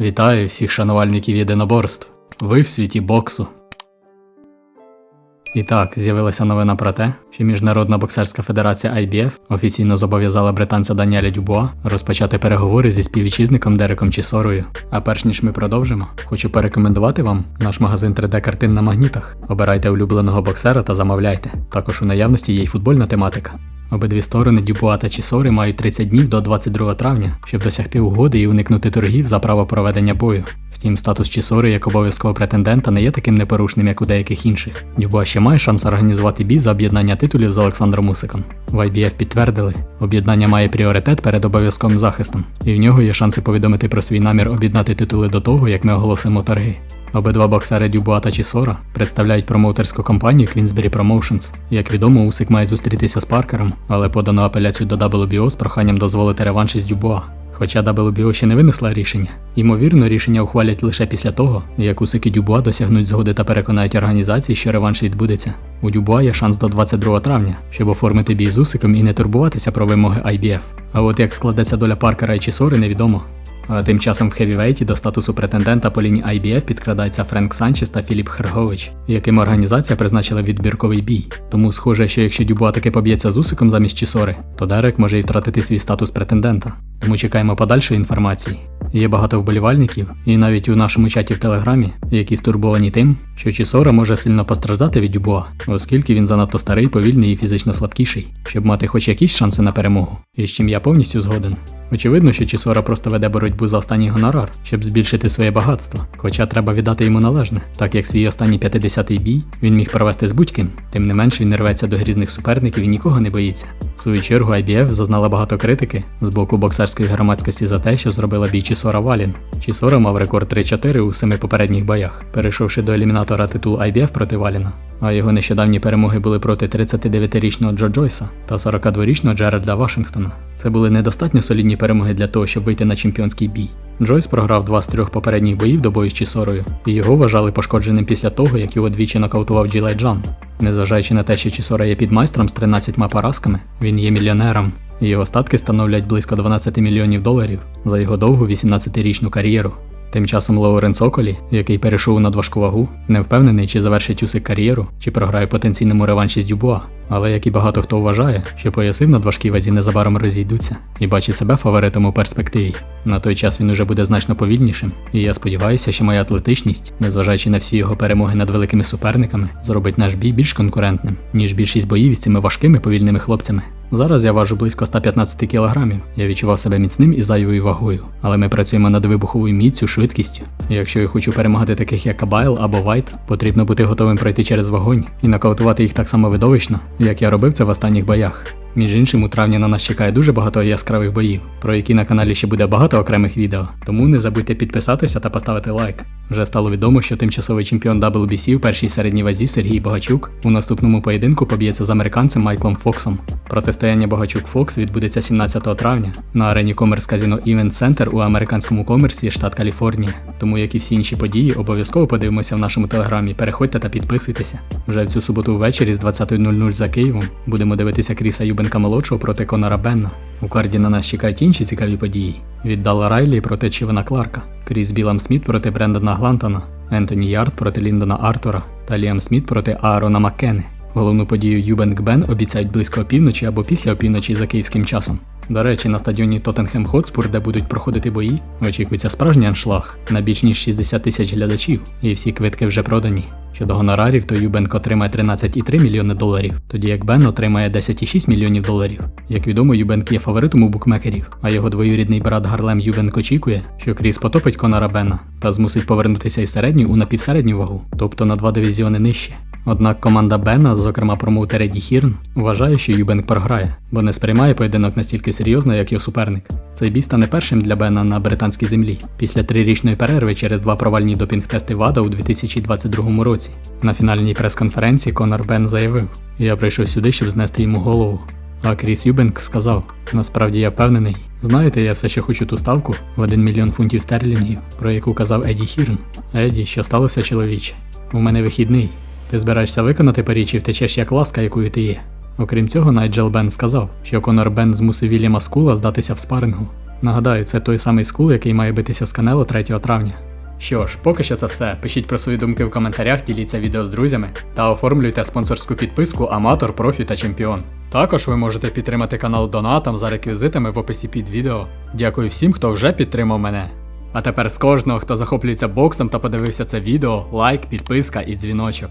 Вітаю всіх шанувальників єдиноборств. Ви в світі боксу. І так, з'явилася новина про те, що Міжнародна боксерська федерація IBF офіційно зобов'язала британця Даніеля Дюбуа розпочати переговори зі співвітчизником Дереком Чісорою. А перш ніж ми продовжимо, хочу порекомендувати вам наш магазин 3D картин на магнітах. Обирайте улюбленого боксера та замовляйте. Також у наявності є й футбольна тематика. Обидві сторони Дюбуа та Чісори мають 30 днів до 22 травня, щоб досягти угоди і уникнути торгів за право проведення бою. Втім, статус Чісори як обов'язкового претендента не є таким непорушним, як у деяких інших. Дюбуа ще має шанс організувати бій за об'єднання титулів з Олександром Усиком. В IBF підтвердили, об'єднання має пріоритет перед обов'язковим захистом, і в нього є шанси повідомити про свій намір об'єднати титули до того, як ми оголосимо торги. Обидва боксери Дюбуа та Чісора представляють промоутерську компанію Queensberry Promotions. Як відомо, Усик має зустрітися з Паркером, але подано апеляцію до WBO з проханням дозволити реванш із Дюбуа. Хоча WBO ще не винесла рішення. Ймовірно, рішення ухвалять лише після того, як Усик і Дюбуа досягнуть згоди та переконають організації, що реванш відбудеться. У Дюбуа є шанс до 22 травня, щоб оформити бій з Усиком і не турбуватися про вимоги IBF. А от як складеться доля Паркера і Чісори, невідомо. Тим часом в хевівейті до статусу претендента по лінії IBF підкрадається Френк Санчес та Філіп Хергович, яким організація призначила відбірковий бій. Тому схоже, що якщо Дюбуа таки поб'ється з Усиком замість Чісори, то Дерек може і втратити свій статус претендента. Тому чекаємо подальшої інформації. Є багато вболівальників, і навіть у нашому чаті в Телеграмі, які стурбовані тим, що Чісора може сильно постраждати від Дюбуа, оскільки він занадто старий, повільний і фізично слабкіший, щоб мати хоч якісь шанси на перемогу. І з чим я повністю згоден. Очевидно, що Чісора просто веде боротьбу за останній гонорар, щоб збільшити своє багатство. Хоча треба віддати йому належне, так як свій останній 50-й бій він міг провести з будь-ким, тим не менш він не рветься до грізних суперників і нікого не боїться. В свою чергу IBF зазнала багато критики з боку боксерської громадськості за те, що зробила бій Чісора Валін. Чісора мав рекорд 3-4 у семи попередніх боях, перейшовши до елімінатора титул IBF проти Валіна. А його нещодавні перемоги були проти 39-річного Джо Джойса та 42-річного Джерарда Вашингтона. Це були недостатньо солідні перемоги для того, щоб вийти на чемпіонський бій. Джойс програв два з трьох попередніх боїв до бою з Чісорою, і його вважали пошкодженим після того, як його двічі нокаутував Джилай Джан. Незважаючи на те, що Чісора є підмайстром з 13 поразками, він є мільйонером. Його статки становлять близько 12 мільйонів доларів за його довгу 18-річну кар'єру. Тим часом Лоурен Соколі, який перейшов у надважку вагу, не впевнений, чи завершить усик кар'єру, чи програє в потенційному реванші з Дюбуа. Але як і багато хто вважає, що пояси в надважкій вазі незабаром розійдуться і бачить себе фаворитом у перспективі. На той час він уже буде значно повільнішим, і я сподіваюся, що моя атлетичність, незважаючи на всі його перемоги над великими суперниками, зробить наш бій більш конкурентним, ніж більшість боїв із цими важкими повільними хлопцями. Зараз я важу близько 115 кілограмів. Я відчував себе міцним і зайвою вагою, але ми працюємо над вибуховою міцю, швидкістю. Якщо я хочу перемагати таких як Кабайл або Вайт, потрібно бути готовим пройти через вогонь і нокаутувати їх так само видовищно, як я робив це в останніх боях. Між іншим, у травні на нас чекає дуже багато яскравих боїв, про які на каналі ще буде багато окремих відео, тому не забудьте підписатися та поставити лайк. Вже стало відомо, що тимчасовий чемпіон WBC у першій середній вазі Сергій Богачук у наступному поєдинку поб'ється з американцем Майклом Фоксом. Протистояння Богачук Фокс відбудеться 17 травня на арені Commerce Casino Event Center у американському комерсі, штат Каліфорнія. Тому, як і всі інші події, обов'язково подивимося в нашому телеграмі. Переходьте та підписуйтеся. Вже в цю суботу ввечері з 20.00 за Києвом будемо дивитися Кріса Юбенка молодшого проти Конора Бенна. У карді на нас чекають інші цікаві події: від Дала Райлі проти Чівена Кларка, Кріс Білам Сміт проти Брендона Глантона, Ентоні Ярд проти Ліндона Артура та Ліам Сміт проти Аарона Маккени. Головну подію Юбенк Бен обіцяють близько опівночі або після опівночі за київським часом. До речі, на стадіоні Тоттенхем Хотспур, де будуть проходити бої, очікується справжній аншлаг на більш ніж 60 тисяч глядачів, і всі квитки вже продані. Щодо гонорарів, то Юбенк отримає 13,3 мільйони доларів, тоді як Бен отримає 10,6 мільйонів доларів. Як відомо, Юбенк є фаворитом у букмекерів, а його двоюрідний брат Гарлем Юбенк очікує, що Кріс потопить Конора Бена та змусить повернутися із середньої у напівсередню вагу, тобто на два дивізіони нижче. Однак команда Бена, зокрема промоутер Еді Хірн, вважає, що Юбенк програє, бо не сприймає поєдинок настільки серйозно, як його суперник. Цей бій стане першим для Бена на британській землі після трирічної перерви через два провальні допінг-тести ВАДА у 2022 році. На фінальній прес-конференції Конор Бен заявив: Я прийшов сюди, щоб знести йому голову. А Кріс Юбенк сказав: насправді я впевнений. Знаєте, я все ще хочу ту ставку в 1 мільйон фунтів стерлінгів, про яку казав Еді Хірн. Еді, що сталося, чоловіче? У мене вихідний. Ти збираєшся виконати парі чи втечеш як ласка, якою ти є? Окрім цього, Найджел Бен сказав, що Конор Бен змусив Вільяма Скула здатися в спарингу. Нагадаю, це той самий скул, який має битися з Канело 3 травня. Що ж, поки що це все. Пишіть про свої думки в коментарях, діліться відео з друзями та оформлюйте спонсорську підписку Аматор, Профі та Чемпіон. Також ви можете підтримати канал донатом за реквізитами в описі під відео. Дякую всім, хто вже підтримав мене. А тепер з кожного, хто захоплюється боксом та подивився це відео, лайк, підписка і дзвіночок.